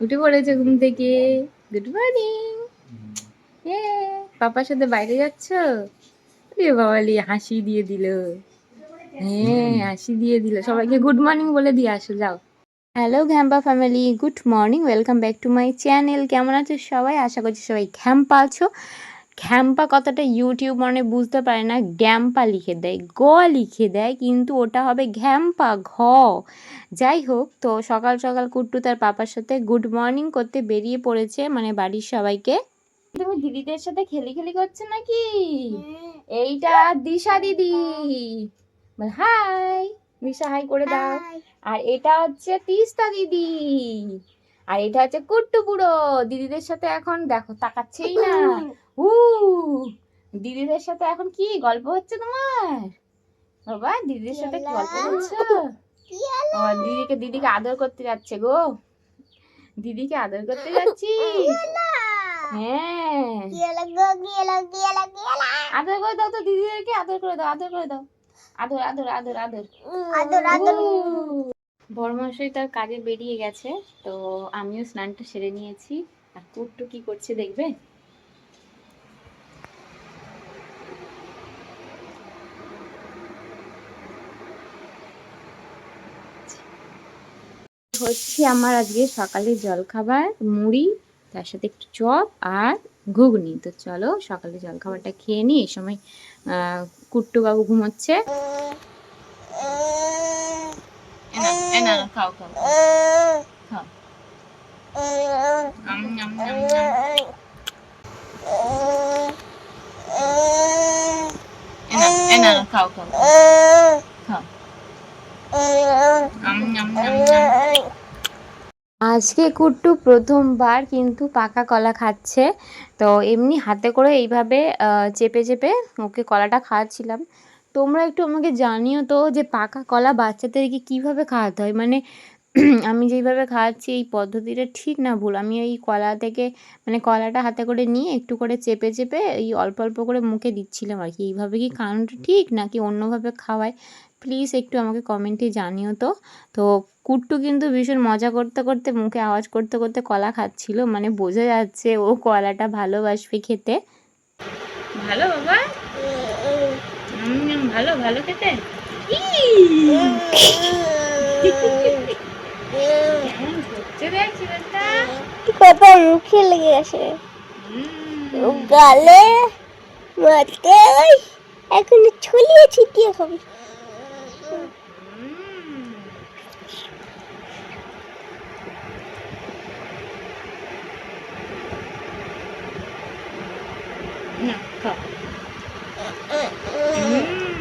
উঠে পড়েছে ঘুম থেকে। গুড মর্নিং এ পাপার সাথে বাইরে যাচ্ছ? রে বাবালি হাসি দিয়ে দিল। হ্যাঁ হাসি দিয়ে দিল। সবাইকে গুড মর্নিং বলে দিয়ে আসো যাও। Hello ঘ্যাম্পা family good morning welcome back to my channel কেমন আছো সবাই? আশা করছি সবাই ঘ্যাম্পা আছো। ঘ্যাম্পা কথাটা ইউটিউব মানে বুঝতে পারে না গ্যাম্পা লিখে দেয় গ লিখে দেয় কিন্তু ওটা হবে ঘ্যাম্পা ঘ। যাই হোক তো সকাল সকাল কুট্টু তার পাপার সাথে গুড মর্নিং করতে বেরিয়ে পড়েছে মানে বাড়ির সবাইকে। তুমি দিদিদের সাথে খেলি খেলি করছ নাকি? এইটা দিশা দিদি। হাই। দিশা হাই করে দাও। আর এটা হচ্ছে তিস্তা দিদি। আর এটা হচ্ছে কুট্টু বুড়ো। দিদিদের সাথে এখন দেখো তাকাচ্ছেই না। উ দিদিদের সাথে এখন কি গল্প হচ্ছে তোমার? বাবা দিদিদের সাথে কি গল্প হচ্ছে? ও দিদিকে দিদিকে আদর করতে যাচ্ছে গো। দিদিকে আদর করতে যাচ্ছি। হ্যাঁ। আদর করে দাও তো দিদিদেরকে আদর করে দাও আদর করে দাও। আদর আদর আদর আদর। বড়মশাই তার কাজে বেরিয়ে গেছে তো আমিও স্নানটা সেরে নিয়েছি। আর কুট্টু কি করছে দেখবে? হচ্ছে আমার আজকে সকালে জলখাবার মুড়ি তার সাথে একটু চপ আর ঘুগনি। তো চলো সকালে জলখাবারটা খেয়ে নিই এই সময় আহ, কুট্টু বাবু ঘুমোচ্ছে খাও খাও খাও। খাও। খাও খাও। আম। আজকে কুট্টু প্রথমবার কিন্তু পাকা কলা খাচ্ছে। তো এমনি হাতে করে এইভাবে চেপে চেপে ওকে কলাটা খাওয়াচ্ছিলাম। তোমরা একটু আমাকে জানিও তো যে পাকা কলা বাচ্চাদেরকে কীভাবে খাওয়াতে হয়? মানে আমি যেইভাবে খাওয়াচ্ছি, এই পদ্ধতিটা ঠিক না ভুল? আমি এই কলা থেকে মানে কলাটা হাতে করে নিয়ে একটু করে চেপে চেপে এই অল্প অল্প করে মুখে দিচ্ছিলাম আর কি। এইভাবে কি খাওয়ানোটা ঠিক নাকি অন্যভাবে খাওয়ায়? প্লিজ একটু আমাকে কমেন্টে জানিও তো। তো কুট্টু কিন্তু ভীষণ মজা করতে করতে মুখে আওয়াজ করতে করতে কলা খাচ্ছিল। মানে বোঝা যাচ্ছে ও কলাটা ভালোবাসবে খেতে। ভালো বাবা? ভালো ভালো খেতে? মুখে লেগে গেছে। গালে এখন ছড়িয়ে ছিটিয়ে খাবি উম। না, খাও।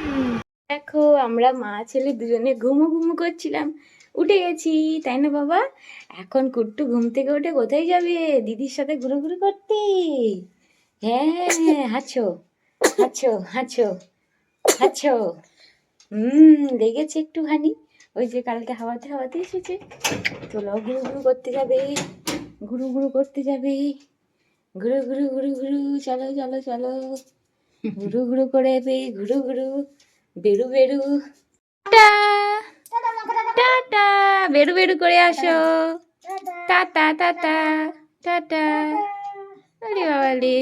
উম। দেখো আমরা মা, ছেলে দুজনে ঘুমো ঘুমো করছিলাম। উঠে গেছি, তাই না বাবা? এখন কুট্টু ঘুম থেকে উঠে কোথায় যাবে? দিদির সাথে ঘুরু ঘুরু করতে। হ্যাঁ হাঁচো হাঁচো হাঁচো হাঁচো হুম, লেগেছে একটুখানি। ওই যে কালকে হাওয়াতে হাওয়াতে এসেছে। চলো ঘুরু ঘুরু করতে যাবে, ঘুরু ঘুরু করতে যাবে। ঘুরু ঘুরু ঘুরু ঘুরু, চলো চলো চলো। ঘুরু ঘুরু করে ঘুরু ঘুরু। বেরু বেরু। টাটা। বেরু বেরু করে আসো। Ta-ta ta-ta. টাটা। আরে।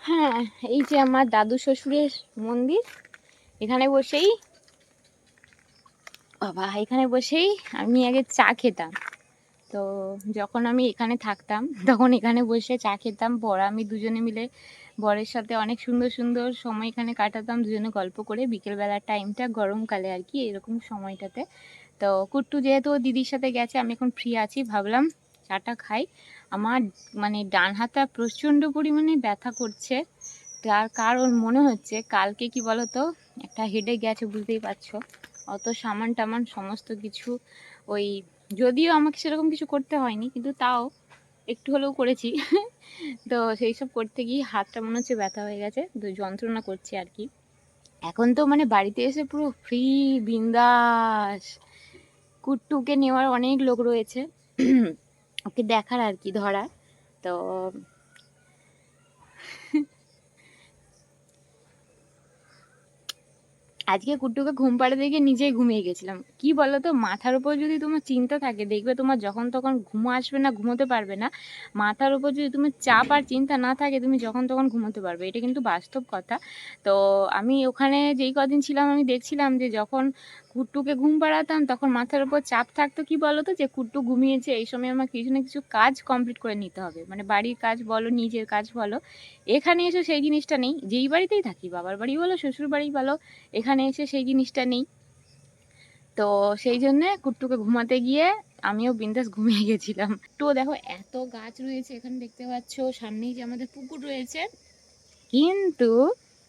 হ্যাঁ এই যে আমার দাদু শ্বশুরের মন্দির, এখানে বসেই, বাবা, এখানে বসেই আমি আগে চা খেতাম। তো যখন আমি এখানে থাকতাম, তখন এখানে বসে চা খেতাম বর আমি দুজনে মিলে বরের সাথে অনেক সুন্দর সুন্দর সময় এখানে কাটাতাম, দুজনে গল্প করে বিকেলবেলার টাইমটা গরমকালে আর কি এরকম সময়টাতে। তো কুট্টু যেহেতু দিদির সাথে গেছে, আমি এখন ফ্রি আছি, ভাবলাম চাটা খাই। আমার মানে ডান হাতটা প্রচণ্ড পরিমাণে ব্যথা করছে। তার কারণ মনে হচ্ছে কালকে কি বলো তো একটা হেডে গেছে, বুঝতেই পারছ। অত সামান টামান সমস্ত কিছু ওই যদিও আমাকে সেরকম কিছু করতে হয়নি, কিন্তু তাও একটু হলেও করেছি। তো সেই সব করতে গিয়ে হাতটা মনে হচ্ছে ব্যথা হয়ে গেছে, তো যন্ত্রণা করছে আর কি। এখন তো মানে বাড়িতে এসে পুরো ফ্রি বিন্দাস, কুট্টুকে নেওয়ার অনেক লোক রয়েছে। ওকে দেখার আর কি, ধরার। তো আজকে কুট্টুকে ঘুম পাড়ে দেখে নিজেই ঘুমিয়ে গেছিলাম। কি বলো তো মাথার উপর যদি তোমার চিন্তা থাকে, দেখবে তোমার যখন তখন ঘুমো আসবে না, ঘুমোতে পারবে না। মাথার উপর যদি তুমি চাপ আর চিন্তা না থাকে, তুমি যখন তখন ঘুমোতে পারবে। এটা কিন্তু বাস্তব কথা। তো আমি ওখানে যেই কদিন ছিলাম, আমি দেখছিলাম যে যখন কুট্টুকে ঘুম পাড়াতাম, তখন মাথার উপর চাপ থাকতো, কি বলো তো যে কুট্টু ঘুমিয়েছে, এই সময় আমার কিছু না কিছু কাজ কমপ্লিট করে নিতে হবে। মানে বাড়ির কাজ বলো, নিজের কাজ বলো, এখানে এসে সেই জিনিসটা নেই। যেই বাড়িতেই থাকি, বাবার বাড়ি বলো, শ্বশুর বাড়ি বলো, এখানে এসে সেই জিনিসটা নেই। তো সেই জন্যে কুট্টুকে ঘুমাতে গিয়ে আমিও বিন্দাস ঘুমিয়ে গেছিলাম। তো দেখো এত গাছ রয়েছে এখানে দেখতে পাচ্ছ, সামনেই যে আমাদের পুকুর রয়েছে। কিন্তু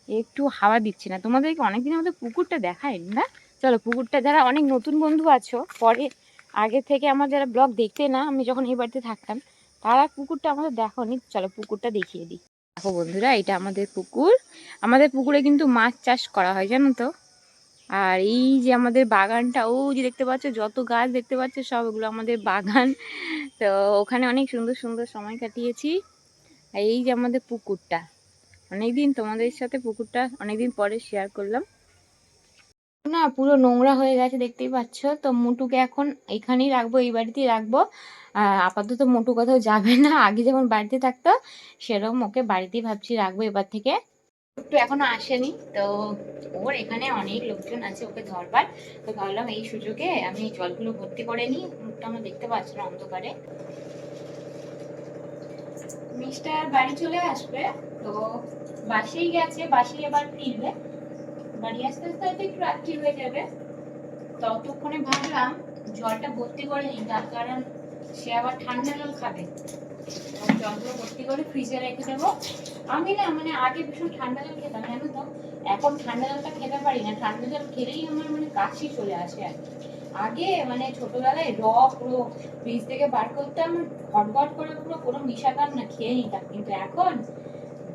একটু হাওয়া দিচ্ছে না। তোমাদেরকে অনেকদিন আমাদের পুকুরটা দেখায়নি না? চলো, পুকুরটা যারা অনেক নতুন বন্ধু আছো, পরে, আগে থেকে আমার যারা ব্লগ দেখতে না, আমি যখন এই বাড়িতে থাকতাম, তারা পুকুরটা আমাদের দেখোনি। চলো, পুকুরটা দেখিয়ে দিই। দেখো বন্ধুরা, এটা আমাদের পুকুর। আমাদের পুকুরে কিন্তু মাছ চাষ করা হয়, জানো তো? আর এই যে আমাদের বাগানটা, ও যে দেখতে পাচ্ছ, যত গাছ দেখতে পাচ্ছ, সব এগুলো আমাদের বাগান। তো ওখানে অনেক সুন্দর সুন্দর সময় কাটিয়েছি। আর এই যে আমাদের পুকুরটা, অনেকদিন তোমাদের সাথে পুকুরটা, অনেকদিন পরে শেয়ার করলাম। না, পুরো নোংরা হয়ে গেছে, দেখতেই পাচ্ছ। তো মুটুকে এখন এখানেই রাখব, এই বাড়িতেই রাখব। আপাতত মোটু কোথাও যাবে না, আগে যেমন বাড়িতে থাকতো, সেরকম ওকে বাড়িতেই ভাবছি রাখব এবার থেকে। একটু এখনও আসেনি, তো ওর এখানে অনেক লোকজন আছে, ওকে ধরবার। তো ভাবলাম এই সুযোগে আমি জলগুলো ভর্তি করে নিই, মুখটা আমরা দেখতে পাচ্ছি না অন্ধকারে। মিস্টার বাড়ি চলে আসবে, তো বাসেই গেছে বাসে এবার ফিরবে। বাড়ি আসতে আসতে একটু রাত্রি হয়ে যাবে। ততক্ষণে ভাবলাম জলটা ভর্তি করে নিই তার কারণ সে আবার ঠান্ডা জল খাবে। জলগুলো ভর্তি করে ফ্রিজে রেখে দেবো। আমি না মানে আগে ভীষণ ঠান্ডা জল খেতাম, জানো তো? এখন ঠান্ডা জলটা খেতে পারি না। ঠান্ডা জল খেলেই আমার মানে কাশি চলে আসে আর। আগে মানে ছোটবেলায় র পুরো ফ্রিজ থেকে বার করতাম ঘট করে পুরো কোনো মিশাতাম না খেয়ে নিতাম। কিন্তু এখন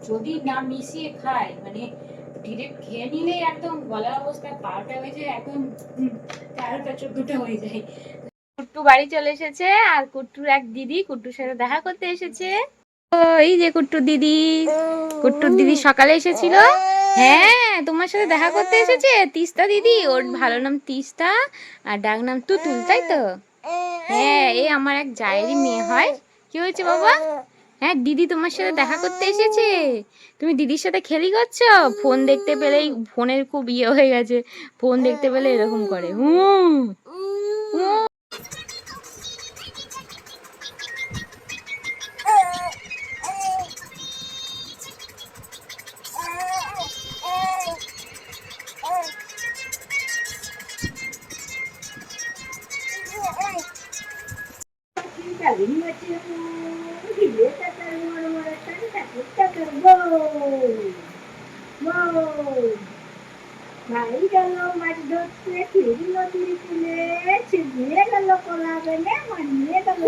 যদি না মিশিয়ে খাই মানে খেয়ে একদম গলার অবস্থা হয়ে যায় তেরোটা, চোদ্দটা হয়ে যায়। কুট্টু বাড়ি চলে এসেছে, আর কুট্টুর এক দিদি কুট্টুর সাথে দেখা করতে এসেছে। যে দিদি, কুট্টুর দিদি সকালে এসেছিল। হ্যাঁ তোমার সাথে দেখা করতে এসেছে? তিস্তা দিদি, ওর ভালো নাম তিস্তা, আর ডাক নাম তুতুল, তাই তো? হ্যাঁ এই আমার এক জায়েরই মেয়ে হয়। কি হয়েছে বাবা? হ্যাঁ দিদি তোমার সাথে দেখা করতে এসেছে। তুমি দিদির সাথে খেলি করছ? ফোন দেখতে পেলেই ফোনের খুব ইয়ে হয়ে গেছে। ফোন দেখতে পেলে এরকম করে। হুম। ভাই গেল মাছ ধরতে ফিরি নদীর কুলে ছিড়িয়ে গেল কলা বেনে মানিয়ে গেল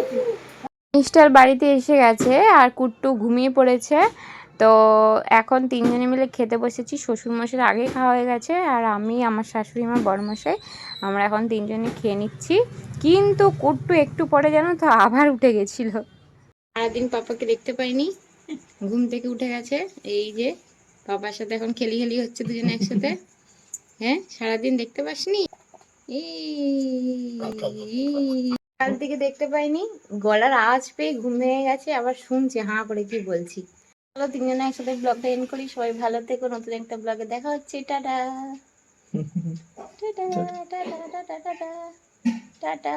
মিস্টার বাড়িতে এসে গেছে আর কুট্টু ঘুমিয়ে পড়েছে। তো এখন তিনজনে মিলে খেতে বসেছি। শ্বশুরমশাই আগে খাওয়া হয়ে গেছে আর আমি আমার শাশুড়ি আমার বড়মশাই আমরা এখন তিনজনে খেয়ে নিচ্ছি। কিন্তু কুট্টু একটু পরে যেন তো আবার উঠে গেছিল। সারাদিন পাপাকে দেখতে পাইনি। ঘুম থেকে উঠে গেছে। এই যে বাবার সাথে এখন খেলি খেলি হচ্ছে দুজনে একসাথে। হ্যাঁ সারাদিন দেখতে পাসনি? কাল থেকে দেখতে পাইনি। গলার আওয়াজ পেয়ে ঘুম ভেঙে গেছে আবার শুনছে হাঁ করে কি বলছি। চলো তিনজনে একসাথে ব্লগটা এন্ড করি। সবাই ভালো থেকো নতুন একটা ব্লগে দেখা হচ্ছে। Ta-ta. Ta-ta ta-ta ta-ta ta-ta ta-ta.